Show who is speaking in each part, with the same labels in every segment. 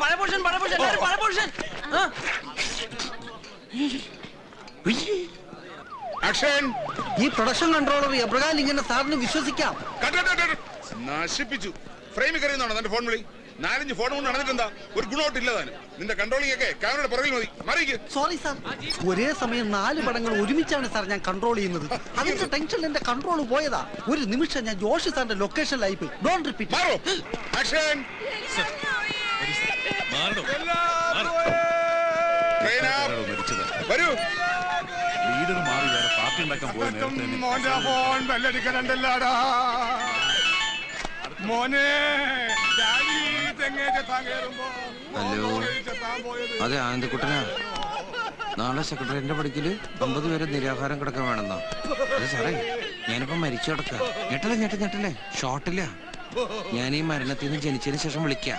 Speaker 1: പഴയ പോർഷൻ എല്ലാവരും പഴയ പോർഷൻ ആ.
Speaker 2: ആക്ഷൻ
Speaker 3: ഈ പ്രൊഡക്ഷൻ കൺട്രോളർ എബ്രഹാം ഇങ്ങനെ സാറിന് വിശ്വസിക്കാം.
Speaker 2: Cut cut cut cut. നശിപ്പിച്ചു. ഫ്രെയിമിൽ കറിയുന്നതാണോ തന്റെ ഫോൺ വിളി? നാലഞ്ച് ഫോൺ കൊണ്ട് നടന്നിട്ടെന്താ? ഒരു ഗുണമായിട്ടില്ല താനും. നിന്റെ കൺട്രോളിംഗ് ഒക്കെ ക്യാമറയുടെ പുറകിൽ മതി. മറിയിക്ക്.
Speaker 3: സോറി സാർ ഒരേ സമയം നാല് പടങ്ങൾ ഒരുമിച്ചാണ് സാർ ഞാൻ കൺട്രോൾ ചെയ്യുന്നത്. അതിന്റെ ടെൻഷൻ എന്റെ കൺട്രോൾ പോയതാ. ഒരു നിമിഷം ഞാൻ ജോഷി സാറിന്റെ ലൊക്കേഷനിലായി പോയി. ഡോണ്ട് റിപ്പീറ്റ്
Speaker 2: മാറോ. ആക്ഷൻ ട്രെയിൻ വരൂ.
Speaker 4: ലീഡർ മാറി വേറെ പാർട്ടി ഉണ്ടാക്കാൻ പോയ നേരത്തെ തന്നെ
Speaker 2: മോന്റെ ഫോൺ ബെല്ലടിക്കലുണ്ടല്ലോടാ മോനെ ഡാഡി തെങ്ങേ ചെത്താൻ കയറുമ്പോ
Speaker 1: ഹലോ. അതെ ആനന്ദക്കുട്ടനാ. നാളെ സെക്രട്ടറിന്റെ പടിക്കൽ അമ്പത് പേര് നിരാഹാരം കിടക്കാൻ വേണമെന്നാ. അതെ സാറേ ഞാനിപ്പോ മരിച്ചു കിടക്ക. ഞെട്ടല്ലേ ഞെട്ട ഞെട്ടല്ലേ? ഷോർട്ടില്ല ഞാൻ ഈ മരണത്തിൽ നിന്ന് ജനിച്ചതിന് ശേഷം വിളിക്കാം.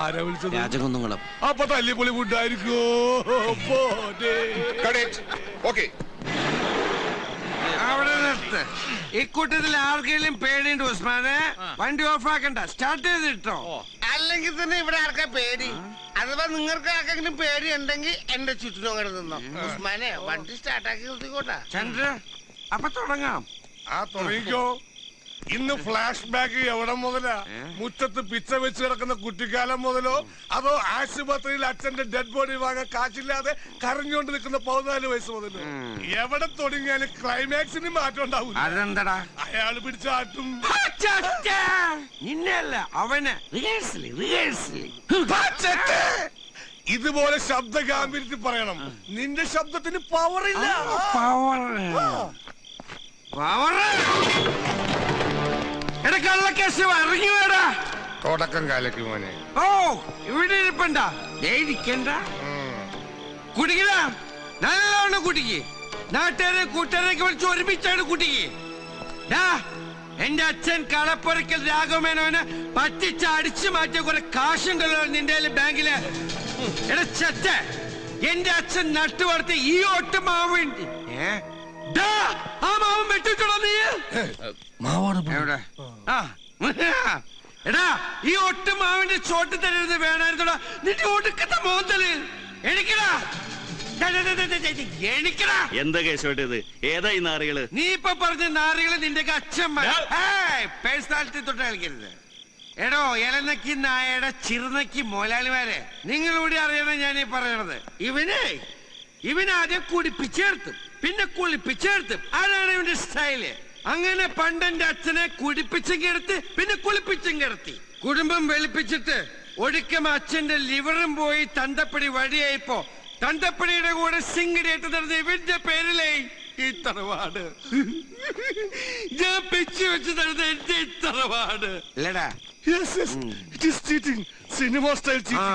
Speaker 2: ആരാ വിളിച്ചത്?
Speaker 1: രാജകുന്നുങ്ങളും.
Speaker 2: അപ്പൊ തല്ലിപ്പൊളി ഫുഡായിരിക്കോ? ഓക്കെ
Speaker 5: അവിടെ നിർത്ത്. ഇക്കൂട്ടത്തിൽ ആർക്കെങ്കിലും പേടിയുണ്ട് ഉസ്മാനെ? വണ്ടി ഓഫ് ആക്കണ്ട സ്റ്റാർട്ട് ചെയ്തിട്ടോ
Speaker 6: അല്ലെങ്കിൽ തന്നെ ഇവിടെ ആർക്കാ പേടി? അഥവാ നിങ്ങൾക്ക് ആർക്കെങ്കിലും പേടി ഉണ്ടെങ്കിൽ എന്റെ ചുറ്റിനും അങ്ങോട്ട് നിന്നോ. ഉസ്മാനെ വണ്ടി സ്റ്റാർട്ടാക്കി നിർത്തിക്കോട്ടെ.
Speaker 5: ചന്ദ്ര അപ്പൊ തുടങ്ങാം.
Speaker 2: ആ തുടങ്ങിക്കോ. ഇന്ന് ഫ്ലാഷ് ബാക്ക് എവിടെ മുതലാ? മുറ്റത്ത് പിച്ച വെച്ച് കിടക്കുന്ന കുട്ടിക്കാലം മുതലോ? അതോ ആശുപത്രിയിൽ അച്ഛന്റെ ഡെഡ് ബോഡി വാങ്ങാൻ കാശില്ലാതെ കരഞ്ഞുകൊണ്ട് നിൽക്കുന്ന പതിനാല് വയസ്സ് മുതലോ? എവിടെ തുടങ്ങിയാലും ക്ലൈമാക്സിന് മാറ്റം ഉണ്ടാവും
Speaker 5: അതെന്തടാ?
Speaker 2: അയാൾ പിടിച്ചാട്ടും
Speaker 5: അവന്.
Speaker 2: ഇതുപോലെ ശബ്ദ ഗാംഭീര്യത്തിൽ പറയണം. നിന്റെ ശബ്ദത്തിന് പവർ ഇല്ല.
Speaker 5: പവർ പവർ എടാ കള്ളക്കേസ് ഇറങ്ങി വേടാ.
Speaker 2: തുടക്കം കാലക്ക് മോനെ.
Speaker 5: ഓ ഇവിടെ ഇരിപ്പണ്ട. ഇരിക്കണ്ട. കുടിക്കല നല്ലവണ്ണം കുടിക്ക് നാട്ടുകാരെ കൂട്ടുകാരൊക്കെ വിളിച്ച് ഒരുമിച്ചാണ് കുട്ടിക്ക് എന്റെ അച്ഛൻ കളപ്പുറക്കൽ രാഘവമേനോന് പറ്റിച്ച് അടിച്ചു മാറ്റിയ കുറെ കാശുണ്ടല്ലോ നിന്റെ ബാങ്കിൽ. എടാ ചച്ച എന്റെ അച്ഛൻ നട്ടു വളർത്തി ഈ ഒട്ട് മാവ് ഏ? ആ മാവും വെട്ടിച്ചോളാം നീ. എവിടെ? ആ എടാ ഈ ഒട്ട് മാവിന്റെ ചോട്ട് തരരുത് വേണായിരുന്നോടാ. നിന്റെ ഒടുക്കത്തെ മോന്തൽ. എണിക്കടാ.
Speaker 4: എന്താ ഇത് ഏതാ ഈ നാറികൾ?
Speaker 5: നീ ഇപ്പൊ പറഞ്ഞ നാറികൾ നിന്റെ അച്ഛൻ പേഴ്സണാലിറ്റി തൊട്ട് കളിക്കരുത്. എടോ ഇലനക്കി നായയുടെ ചിറുനക്കി മോലാലിമാരെ നിങ്ങളൂടെ അറിയണം ഞാൻ ഈ പറയണത്. ഇവനെ ഇവനാദ്യം കുടിപ്പിച്ചേർത്തും പിന്നെ കുളിപ്പിച്ചേർത്തും അതാണ് ഇവന്റെ സ്റ്റൈൽ. അങ്ങനെ പണ്ടെന്റെ അച്ഛനെ കുടിപ്പിച്ചും കിടത്തി പിന്നെ കുളിപ്പിച്ചും കിടത്തി. കുടുംബം വെളുപ്പിച്ചിട്ട് ഒടുക്കം അച്ഛന്റെ ലിവറും പോയി തന്തപ്പടി വഴിയായപ്പോ തന്തപ്പടിയുടെ കൂടെ സിംഗിടേറ്റ് നടന്ന ഇവന്റെ പേരിലേ ഈ തറവാട് ഞാൻ പെച്ചു വെച്ച് നടന്ന എന്റെ തറവാട് അല്ലടാ
Speaker 2: സിനിമ സ്റ്റൈൽ
Speaker 5: ആ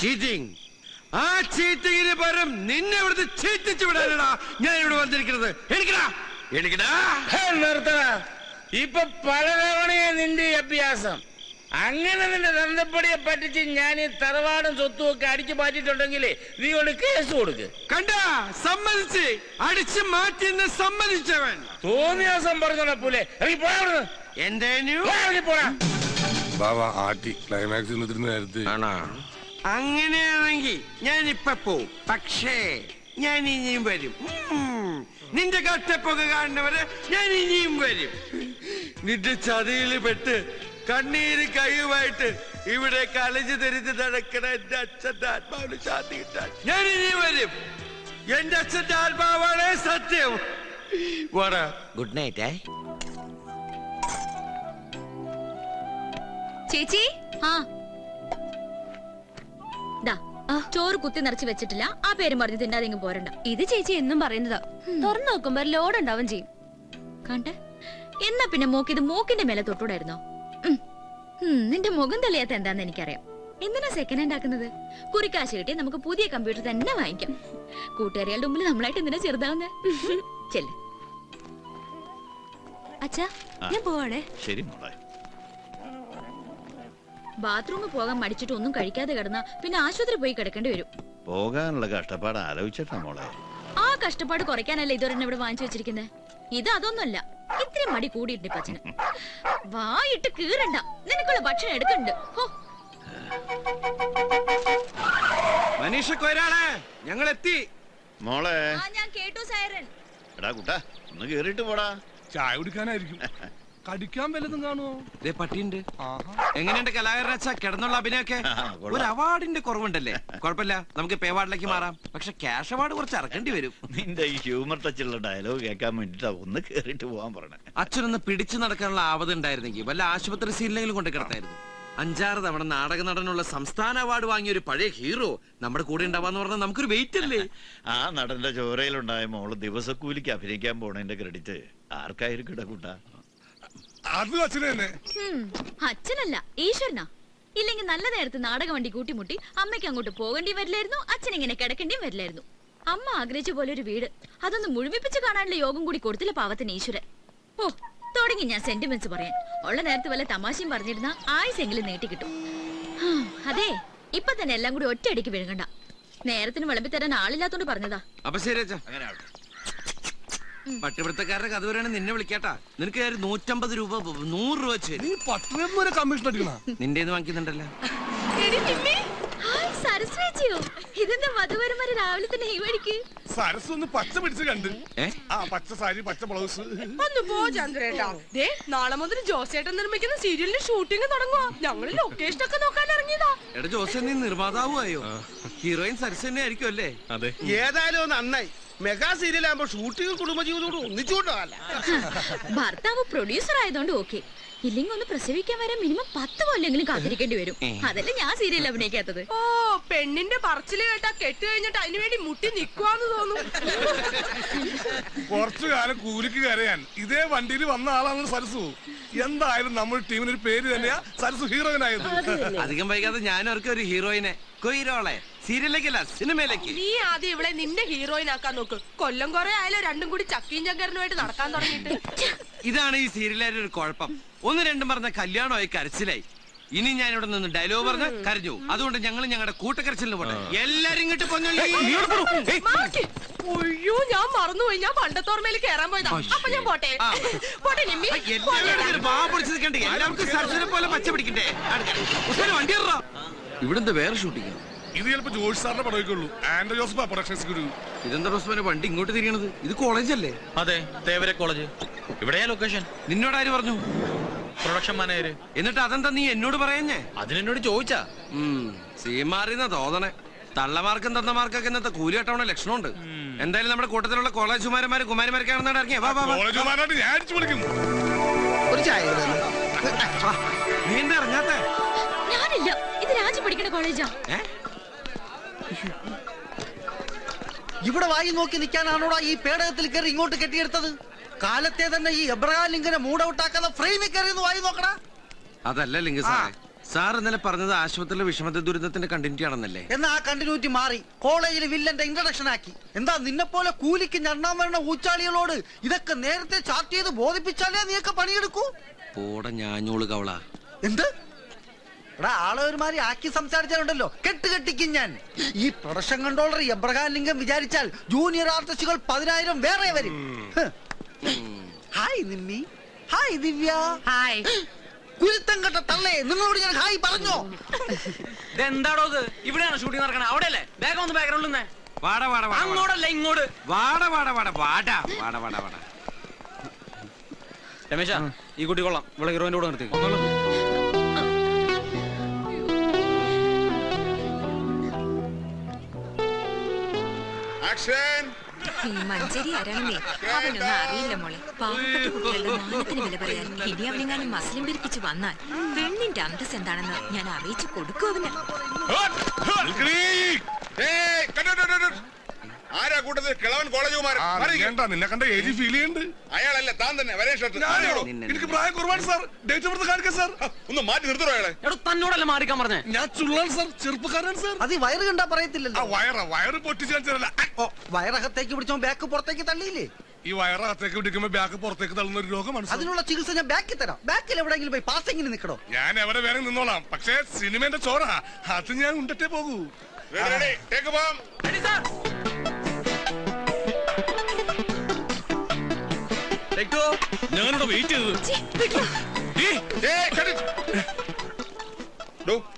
Speaker 5: ചീറ്റിംഗ് ആ ചീറ്റിങ്ങിന് പകരം നിന്നെ ഇവിടുത്തെ ചീറ്റിച്ചു വിടാനടാ ഞാൻ ഇവിടെ വന്നിരിക്കുന്നത്. എനിക്കടാ. എനിക്കടാ
Speaker 6: നിർത്തണ ഇപ്പൊ പലതവണയാ നിന്റെ ഈ അഭ്യാസം. അങ്ങനെ നിന്റെ തന്തപ്പടിയെ പറ്റിച്ച് ഞാൻ ഈ തറവാടും സ്വത്തും ഒക്കെ അടിച്ചു മാറ്റിയിട്ടുണ്ടെങ്കിൽ നീ കൊണ്ട് കേസ് കൊടുക്ക്.
Speaker 5: കണ്ട? സമ്മതിച്ച്. അടിച്ചു മാറ്റി സമ്മതിച്ചവൻ.
Speaker 6: തോന്നിയാസം പറഞ്ഞോളെ പോലെ. ഇറങ്ങി പോയാ അവിടുന്ന്.
Speaker 5: എന്റെ ന്യൂ
Speaker 6: പോ, ഇറങ്ങി പോടാ.
Speaker 2: ബാബ ആട്ടി ക്ലൈമാക്സ് നേരത്തെ.
Speaker 5: ആണോ. അങ്ങനെയാണെങ്കിൽ ഞാൻ ഇപ്പൊ പോവും. പക്ഷേ ഞാൻ ഇനിയും വരും. നിന്റെ കട്ടപ്പൊക്കെ കാണുന്നവരെ ഞാൻ ഇനിയും വരും. നിന്റെ ചതിയിൽ പെട്ട് കണ്ണീര് കൈയുമായിട്ട് ഇവിടെ കലഞ്ഞു തിരിഞ്ഞ് നടക്കണ എന്റെ അച്ഛന്റെ ആത്മാവിന് ശാന്തി കിട്ടാൻ. ഞാൻ ഇനിയും വരും. എന്റെ അച്ഛന്റെ ആത്മാവാണ് സത്യം. വാടാ. ഗുഡ് നൈറ്റ്
Speaker 7: ചേച്ചി? ആ. ചോറ് കുത്തി നിറച്ച് വെച്ചിട്ടില്ല. ആ പേരും പറഞ്ഞ് തിന്നാതെ പോരണ്ട. ഇത് ചേച്ചി എന്നും പറയുന്നതാ. തുറന്നു നോക്കുമ്പോ ലോഡ് ഉണ്ടാവും ചെയ്യും. കണ്ടേ? എന്നാ പിന്നെ മൂക്ക് ഇത് മൂക്കിന്റെ മേലെ തൊട്ടൂടായിരുന്നോ? നിന്റെ മുഖം തെളിയാത്ത എന്താന്ന് എനിക്കറിയാം. എന്തിനാ സെക്കൻഡ് ഹാൻഡ് ആക്കുന്നത്? കുറിക്കാശ് കിട്ടി നമുക്ക് പുതിയ കമ്പ്യൂട്ടർ തന്നെ വാങ്ങിക്കാം. കൂട്ടുകാരികളുടെ മുമ്പിൽ നമ്മളായിട്ട് എന്തിനാ ചെറുതാവുന്നേ? ചെല്ല്. അച്ഛാ ഞാൻ പോവാണേ.
Speaker 4: ശരി മോളെ.
Speaker 7: ബാത്റൂമിൽ പോകാൻ മടിച്ചിട്ട് ഒന്നും കഴിക്കാതെ കിടന്ന പിന്നെ ആശുപത്രി പോയി കിടക്കേണ്ടി വരും.
Speaker 4: പോകാനുള്ള കഷ്ടപ്പാട് ആലോചിച്ചിട്ടാ മോളെ.
Speaker 7: ആ കഷ്ടപ്പാട് കുറയ്ക്കാനല്ല ഇതുവരെ ഇവിടെ വാങ്ങിച്ചു വെച്ചിരിക്കുന്നത് ഇത് അതൊന്നുമല്ല. ഇത്രയും മടി കൂടിയിട്ടുണ്ട് പച്ചന്. വായിട്ട് കീറണ്ട. നിനക്കുള്ള ഭക്ഷണം എടുക്കണ്ട്. ഹോ.
Speaker 5: മനീഷ കൊയരാളെ ഞങ്ങൾ എത്തി
Speaker 8: മോളെ.
Speaker 7: ആ ഞാൻ കേട്ടു സൈറൻ.
Speaker 8: എടാ കുട്ടാ ഒന്ന് കേറിയിട്ട് പോടാ.
Speaker 2: ചായ കുടിക്കാനായിരിക്കും. കടിക്കാൻ വല്ലതും കാണുമോ
Speaker 5: ദേ പട്ടിയുണ്ട്. എങ്ങനെയുണ്ട് കലാകാരനച്ച? കിടന്നുള്ള അഭിനയൊക്കെ ഒരു അവാർഡിന്റെ കുറവുണ്ടല്ലേ? കുഴപ്പമില്ല. നമുക്ക് പേ അവാർഡിലേക്ക് മാറാം. പക്ഷെ ക്യാഷ് അവാർഡ് കുറച്ച് ഇറക്കേണ്ടി വരും.
Speaker 8: നിന്റെ ഈ ഹ്യൂമർ ടച്ചുള്ള ഡയലോഗ് കേൾക്കാൻ വേണ്ടിട്ടാ ഒന്ന് കേറിട്ട് പോവാൻ പറഞ്ഞേ
Speaker 5: അച്ഛനൊന്ന് പിടിച്ചു നടക്കാനുള്ള ആവത് ഉണ്ടായിരുന്നെങ്കിൽ വല്ല ആശുപത്രി സീലിലെങ്കിലും കൊണ്ട് കിടത്തായിരുന്നു. അഞ്ചാറ് തവണ നാടക നടനുള്ള സംസ്ഥാന അവാർഡ് വാങ്ങിയ ഒരു പഴയ ഹീറോ നമ്മുടെ കൂടെ ഉണ്ടാവാന്ന് പറഞ്ഞാൽ നമുക്കൊരു വെയിറ്റ് അല്ലേ
Speaker 8: ആ നടന്റെ ചോരയിലുണ്ടായ മോൾ ദിവസക്കൂലിക്ക് അഭിനയിക്കാൻ പോണതിന്റെ ക്രെഡിറ്റ് ആർക്കായിരിക്കും കുട്ടാ
Speaker 2: അത് അച്ഛനെ തന്നെ
Speaker 7: അച്ഛനല്ല ഈശ്വരനാ. ഇല്ലെങ്കിൽ നല്ല നേരത്തെ നാടക വണ്ടി കൂട്ടിമുട്ടി അമ്മയ്ക്ക് അങ്ങോട്ട് പോകേണ്ടി വരില്ലായിരുന്നു അച്ഛൻ ഇങ്ങനെ കിടക്കേണ്ടിയും വരില്ലായിരുന്നു. അമ്മ ആഗ്രഹിച്ച പോലെ ഒരു വീട് അതൊന്ന് മുഴുമിപ്പിച്ച് കാണാനുള്ള യോഗം കൂടി കൊടുത്തില്ല പാവത്തിന് ഈശ്വരൻ. ഓ തുടങ്ങി ഞാൻ സെന്റിമെന്റ്സ് പറയാൻ. ഉള്ള നേരത്തെ വല്ല തമാശയും പറഞ്ഞിരുന്ന ആയുസെങ്കിലും നീട്ടി കിട്ടും ഹാ, അതെ ഇപ്പൊ തന്നെ എല്ലാം കൂടി ഒറ്റയടിക്ക് വിഴുങ്ങണ്ട. നേരത്തിന് വിളമ്പി തരാൻ ആളില്ലാത്തോണ്ട് പറഞ്ഞതാ.
Speaker 5: അപ്പൊ ശരി അച്ഛാ. പട്ടിപിടുത്തക്കാരുടെ കഥ വരെയാണ് നിന്നെ വിളിക്കാട്ടാ. നിനക്ക് ഒരു നൂറ്റമ്പത് രൂപ നൂറ് രൂപ വെച്ച്.
Speaker 2: നീ പട്ടണം വരെ കമ്മീഷൻ അടിക്കണ
Speaker 5: നിന്റെ വാങ്ങിക്കുന്നുണ്ടല്ലോ.
Speaker 7: ഹായ് സരസ്വതിയോ ഇതെന്താ മധുവരന്മാര് രാവിലെ തന്നെ ഈ വഴിക്ക്?
Speaker 2: സരസ് ഒന്ന് പച്ച പിടിച്ച് കണ്ട്. ആ പച്ച സാരി പച്ച ബ്ലൗസ്
Speaker 9: ഒന്ന് പോ ചന്ദ്രേട്ടാ. ദേ നാളെ മുതൽ ജോസേട്ടൻ നിർമ്മിക്കുന്ന സീരിയലിന്റെ ഷൂട്ടിംഗ് തുടങ്ങുക ഞങ്ങൾ ലൊക്കേഷൻ ഒക്കെ നോക്കാൻ ഇറങ്ങിയതാ.
Speaker 5: എടാ ജോസേ നീ ഹീറോയിൻ ആയിരിക്കും അല്ലേ
Speaker 4: അതെ.
Speaker 5: ഏതായാലും നന്നായി മെഗാ സീരിയൽ ആകുമ്പോ ഷൂട്ടിംഗ് കുടുംബജീവിതത്തോട് ഒന്നിച്ചുകൊണ്ടല്ല
Speaker 7: ഭർത്താവ് പ്രൊഡ്യൂസർ ആയതുകൊണ്ട് ഓക്കെ ഇല്ലെങ്കിൽ ഒന്ന് പ്രസവിക്കാൻ വരെ മിനിമം പത്ത് കൊല്ലെങ്കിലും കാത്തിരിക്കേണ്ടി വരും. അതല്ല ഞാൻ സീരിയൽ അഭിനയിക്കാത്തത്.
Speaker 9: ഓ പെണ്ണിന്റെ പറച്ചിൽ കേട്ടാ കെട്ട് കഴിഞ്ഞിട്ട് അതിനു വേണ്ടി മുട്ടി നിക്കുവാന്ന് തോന്നുന്നു
Speaker 2: കുറച്ചു കാലം കൂലിക്ക് കരയാൻ. ഇതേ വണ്ടിയിൽ വന്ന ആളാണ് സരസു. എന്തായാലും നമ്മൾ ടീമിന് ഒരു പേര് തന്നെയാ സരസു ഹീറോയിനായത്.
Speaker 5: അധികം വൈകാതെ ഞാൻ അവർക്ക് ഒരു ഹീറോയിനെ. കൊയ്റോളെ സീരിയലിലേക്കല്ല സിനിമയിലേക്ക്.
Speaker 9: നീ ആദ്യം ഇവിടെ നിന്റെ ഹീറോയിൻ ആക്കാൻ നോക്ക്. കൊല്ലം കുറെ ആയാലും രണ്ടും കൂടി ചക്കീം ചങ്കരനുമായിട്ട് നടക്കാൻ തുടങ്ങിയിട്ട്.
Speaker 5: ഇതാണ് ഈ സീരിയലിന്റെ ഒരു കുഴപ്പം. ഒന്ന് രണ്ടും പറഞ്ഞ കല്യാണമായി കരച്ചിലായി. ഇനി ഞാൻ ഇവിടെ നിന്ന് ഡയലോഗ് പറഞ്ഞ് കരഞ്ഞു അതുകൊണ്ട് ഞങ്ങൾ ഞങ്ങളുടെ കൂട്ടക്കരച്ചിലിന് പോട്ടെ. എല്ലാരും ഇങ്ങോട്ട് പൊന്നൊള്ളി.
Speaker 9: ഒയ്യോ ഞാൻ മറന്നുപോയി. ഞാൻ പണ്ടത്തോർമയിൽ കയറാൻ പോയതാ. അപ്പൊ ഞാൻ പോട്ടെ. പോട്ടെ നിമ്മി.
Speaker 5: എല്ലാവർക്കും സരസിനെ പോലെ പച്ച പിടിക്കണ്ടേ. വണ്ടി ഇവിടെന്താ വേറെ ഷൂട്ടിങ്
Speaker 2: ഇത് ചിലപ്പോ ജോഷ് സാറിന്റെ പടവേക്കുള്ളൂ ആൻഡ്രോ ജോസഫ് പ്രൊഡക്ഷൻ എക്സിക്യൂട്ടീവ്
Speaker 5: ഇതെന്താ ഉസ്മാനെ വണ്ടി ഇങ്ങോട്ട് തിരിയണത്? ഇത് കോളേജല്ലേ
Speaker 4: അതെ തേവര കോളേജ് ഇവിടെയാ ലൊക്കേഷൻ
Speaker 5: നിന്നോട് ആര് പറഞ്ഞു?
Speaker 4: പ്രൊഡക്ഷൻ മാനേജർ
Speaker 5: എന്നിട്ട് അതെന്താ നീ എന്നോട് പറയുന്നേ?
Speaker 4: അതിനെന്നോട് ചോദിച്ചാ.
Speaker 5: സീമാറിന്ന തോന്നണേ. തള്ളമാർക്കും തന്നമാർക്കൊക്കെ ഇന്നത്തെ കൂലി കെട്ടവണ ലക്ഷണമുണ്ട് എന്തായാലും നമ്മുടെ കൂട്ടത്തിലുള്ള കോളേജ് കുമാരന്മാരും കുമാരിമാരൊക്കെ ആണെന്നാണ് ഇറങ്ങിയ
Speaker 3: ഒരു ചായ
Speaker 5: വാ. നീ എന്താ ഇറങ്ങാത്തെ?
Speaker 7: ഞാനില്ല. ഇത് രാജു പഠിക്കണ കോളേജാ.
Speaker 3: ഇവിടെ വായി നോക്കി നിൽക്കാനാണോടാ ഈ പേടകത്തിൽ കയറി ഇങ്ങോട്ട് കെട്ടിയെടുത്തത്? കാലത്തെ തന്നെ ഈ എബ്രഹാം ലിംഗനെ മൂടൗട്ടാക്കുന്ന ഫ്രെയിമിൽ കയറി വായി നോക്കടാ.
Speaker 5: അതല്ല ലിംഗ സാറേ. സാർ ഇന്നലെ പറഞ്ഞത് ആശുപത്രിയിലെ വിഷമത്തെ ദുരിതത്തിന്റെ കണ്ടിന്യൂറ്റി ആണെന്നല്ലേ?
Speaker 3: എന്നാ ആ കണ്ടിന്യൂറ്റി മാറി. കോളേജിൽ വില്ലന്റെ ഇൻട്രഡക്ഷൻ ആക്കി. എന്താ നിന്നെ പോലെ കൂലിക്ക് ഞണ്ണാൻ വരുന്ന ഊച്ചാളികളോട് ഇതൊക്കെ നേരത്തെ ചാർട്ട് ചെയ്ത് ബോധിപ്പിച്ചാലേ നീയൊക്കെ പണിയെടുക്കൂ?
Speaker 5: പോടെ ഞാഞ്ഞോൾ കവള.
Speaker 3: എന്ത്? എടാ ആളെ ഒരുമാതിരി ആക്കി സംസാരിച്ചാലുണ്ടല്ലോ. കെട്ട് കെട്ടിക്കും ഞാൻ. ഈ പ്രൊഡക്ഷൻ കൺട്രോളർ എബ്രഹാം ലിംഗം വിചാരിച്ചാൽ ജൂനിയർ ആർട്ടിസ്റ്റുകൾ പതിനായിരം വേറെ വരും. Hi Nimmi. Hi Divya.
Speaker 9: Hi.
Speaker 3: കുരുത്തം കെട്ട തള്ളേ നിങ്ങളോട് ഞാൻ ഹായ് പറഞ്ഞോ?
Speaker 10: ഇതെന്താടോ ഇത്? ഇവിടെയാണ് ഷൂട്ടിംഗ് നടക്കണേ. അവിടെയല്ലേ? വേഗം ഒന്ന് ബാക്ക്ഗ്രൗണ്ടിൽ നിന്നേ.
Speaker 5: വാട വാട വാട വാട.
Speaker 10: അങ്ങോട്ടല്ല ഇങ്ങോട്ട്.
Speaker 5: വാട വാട വാട വാട വാട വാട വാട.
Speaker 10: രമേശ ഈ കുട്ടി കൊള്ളാം. ഇവിടെ ഹീറോയിന്റെ കൂടെ നിർത്തി
Speaker 2: ആക്ഷൻ
Speaker 11: ഈ മഞ്ചേരി ആരാണെന്നേ അവനൊന്നും അറിയില്ല മോളെ. പാവപ്പെട്ട കുട്ടികളുടെ മാനത്തിന് വില പറയാൻ ഇനി അവനെങ്ങാനും മസ്ലിം പിരിപ്പിച്ച് വന്നാൽ പെണ്ണിന്റെ അന്തസ് എന്താണെന്ന് ഞാൻ അറിയിച്ചു കൊടുക്കും അവന്.
Speaker 12: ആരാ കൂട്ടത്തിൽ കിളവൻ കോളേജ്
Speaker 2: നിന്നെ കണ്ട ഏജ് ഫീൽ ചെയ്യുന്നുണ്ട്
Speaker 12: അയാളല്ല താൻ തന്നെ വരേ
Speaker 2: എനിക്ക് പ്രായം കുറവാണ് സാർ. ഡേറ്റ് ഓഫ് ബർത്ത് കാണിക്കാം സാർ.
Speaker 12: ഒന്ന് മാറ്റി നിർത്തണോ അയാളെ?
Speaker 10: എടോ തന്നോടല്ല മാറിക്കാൻ പറഞ്ഞേ?
Speaker 2: ഞാൻ ചുള്ളാൻ സാർ. ചെറുപ്പക്കാരൻ സാർ.
Speaker 3: അത് ഈ വയറ് കണ്ടാ പറയത്തില്ലല്ലോ.
Speaker 2: വയറ. വയറ്
Speaker 3: പൊട്ടിച്ചാൽ വയറകത്തേക്ക് പിടിച്ചോ ബാക്ക് പുറത്തേക്ക് തള്ളിയില്ലേ?
Speaker 2: ഈ വയറകത്തേക്ക് പിടിക്കുമ്പോ ബാക്ക് പുറത്തേക്ക് തള്ളുന്ന ഒരു രോഗമാണ്
Speaker 3: അതിനുള്ള ചികിത്സ ഞാൻ ബാക്കിൽ തരാം. ബാക്കിൽ എവിടെയെങ്കിലും പോയി പാസിങ്ങിന് നിൽക്കണോ
Speaker 2: ഞാൻ എവിടെ വേറെ നിന്നോളാം. പക്ഷേ സിനിമന്റെ ചോറ. അത് ഞാൻ ഉണ്ടറ്റേ പോകൂ.
Speaker 12: Ready, ready,
Speaker 4: ഞാനിവിടെ വെയിറ്റ് ചെയ്തത്.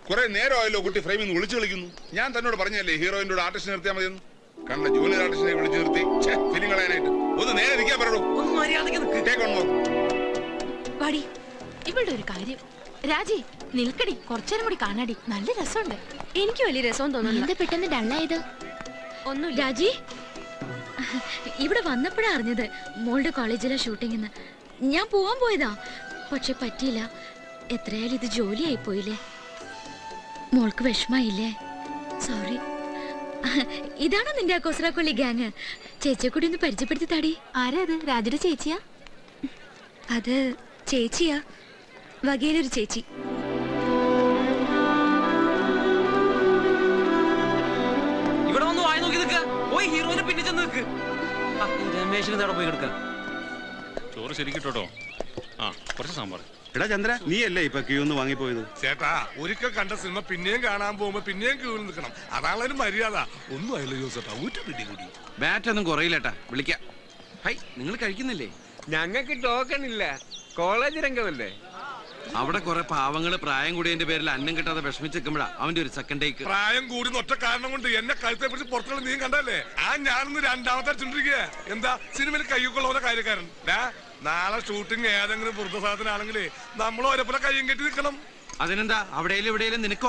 Speaker 12: കുറെ നേരമായല്ലോ കുട്ടി ഫ്രെയിമിൽ നിന്ന് വിളിച്ചു കളിക്കുന്നു ഞാൻ തന്നോട് പറഞ്ഞല്ലേ ഹീറോയിന്റെ കൂടെ ആർട്ടിസ്റ്റ് നിർത്തിയാൽ മതിയെന്ന്. കണ്ട ജൂനിയർ ആർട്ടിസ്റ്റിനെ വിളിച്ചു നിർത്തി. ഫിലിം കളയാനായിട്ട്. ഒന്ന് നേരെ നിൽക്കാൻ പറഞ്ഞു
Speaker 13: ഒന്ന്
Speaker 12: മര്യാദയ്ക്ക് ഓൺ
Speaker 10: വാടി ഇവളുടെ ഒരു കാര്യം. രാജി നിൽക്കടി. കുറച്ചേരം കൂടി കാണാടി. നല്ല രസമുണ്ട്.
Speaker 7: എനിക്ക് വലിയ രസം തോന്നുന്നു
Speaker 10: എന്താ പെട്ടെന്ന് ഡള്ളായത്
Speaker 7: ഒന്നും രാജി? ഇവിടെ വന്നപ്പോഴാ അറിഞ്ഞത് മോളുടെ കോളേജിലെ ഷൂട്ടിംഗ് ഞാൻ പോവാൻ പോയതാ. പക്ഷെ പറ്റിയില്ല. എത്രയായാലും ഇത് ജോലിയായി പോയില്ലേ? മോൾക്ക് വിഷമായില്ലേ? സോറി. ഇതാണോ നിന്റെ ആ കൊസ്രാക്കൊള്ളി ഗ്യാങ് ചേച്ചിയെ കൂടി ഒന്ന് പരിചയപ്പെടുത്തി താടി.
Speaker 10: ആരാ അത് രാജയുടെ ചേച്ചിയാ?
Speaker 7: അത് ചേച്ചിയാ. വകയിലൊരു ചേച്ചി.
Speaker 13: നിൽക്കുക പോയി ഹീറോയിനെ പിന്നെ ചെന്ന് നിൽക്ക് രമേശിന് നേടെ പോയി കിടക്കുക
Speaker 4: ചോറ് ശരിക്കിട്ടോ ആ കുറച്ച് സാമ്പാർ.
Speaker 14: എടാ ചന്ദ്ര നീ അല്ലേ ഇപ്പൊ ക്യൂ ഒന്ന് വാങ്ങിപ്പോയത്?
Speaker 2: ചേട്ടാ ഒരിക്കൽ കണ്ട സിനിമ പിന്നെയും കാണാൻ പോകുമ്പോ പിന്നെയും ക്യൂവിൽ നിൽക്കണം. അതാണ് ഒരു മര്യാദ. ഒന്നും ആയില്ല ജോസേട്ടാ ഊറ്റ പിടി കൂടി.
Speaker 5: ബാറ്റ് ഒന്നും കുറയില്ലട്ടാ വിളിക്കാം. ഹൈ നിങ്ങൾ കഴിക്കുന്നില്ലേ?
Speaker 15: ഞങ്ങൾക്ക് ടോക്കൺ ഇല്ല. കോളേജ് രംഗമല്ലേ?
Speaker 5: അവിടെ കുറെ പാവങ്ങൾ പ്രായം കൂടിയതിന്റെ പേരിൽ അന്നം കിട്ടാതെ വിഷമിച്ചിരിക്കുമ്പോഴാ അവന്റെ ഒരു സെക്കൻഡ് ടേക്ക്
Speaker 2: പ്രായം കൂടി ഒറ്റ കാരണം കൊണ്ട് എന്നെ കഴുത്തെ പിടിച്ച് പുറത്തുള്ള നീ കണ്ടല്ലേ ആ ഞാനൊന്ന് രണ്ടാമത്തെ അടിച്ചോണ്ടിരിക്കുക എന്താ? സിനിമയിൽ കയ്യൊക്കെയുള്ള കാര്യക്കാരൻ. നാളെ ഷൂട്ടിംഗ് ഏതെങ്കിലും വൃദ്ധസാധനാണെങ്കിൽ നമ്മൾ പോലെ കയ്യും കെട്ടി നിൽക്കണം.
Speaker 5: അതിനെന്താ? അവിടെയും ഇവിടെയും നിനക്ക്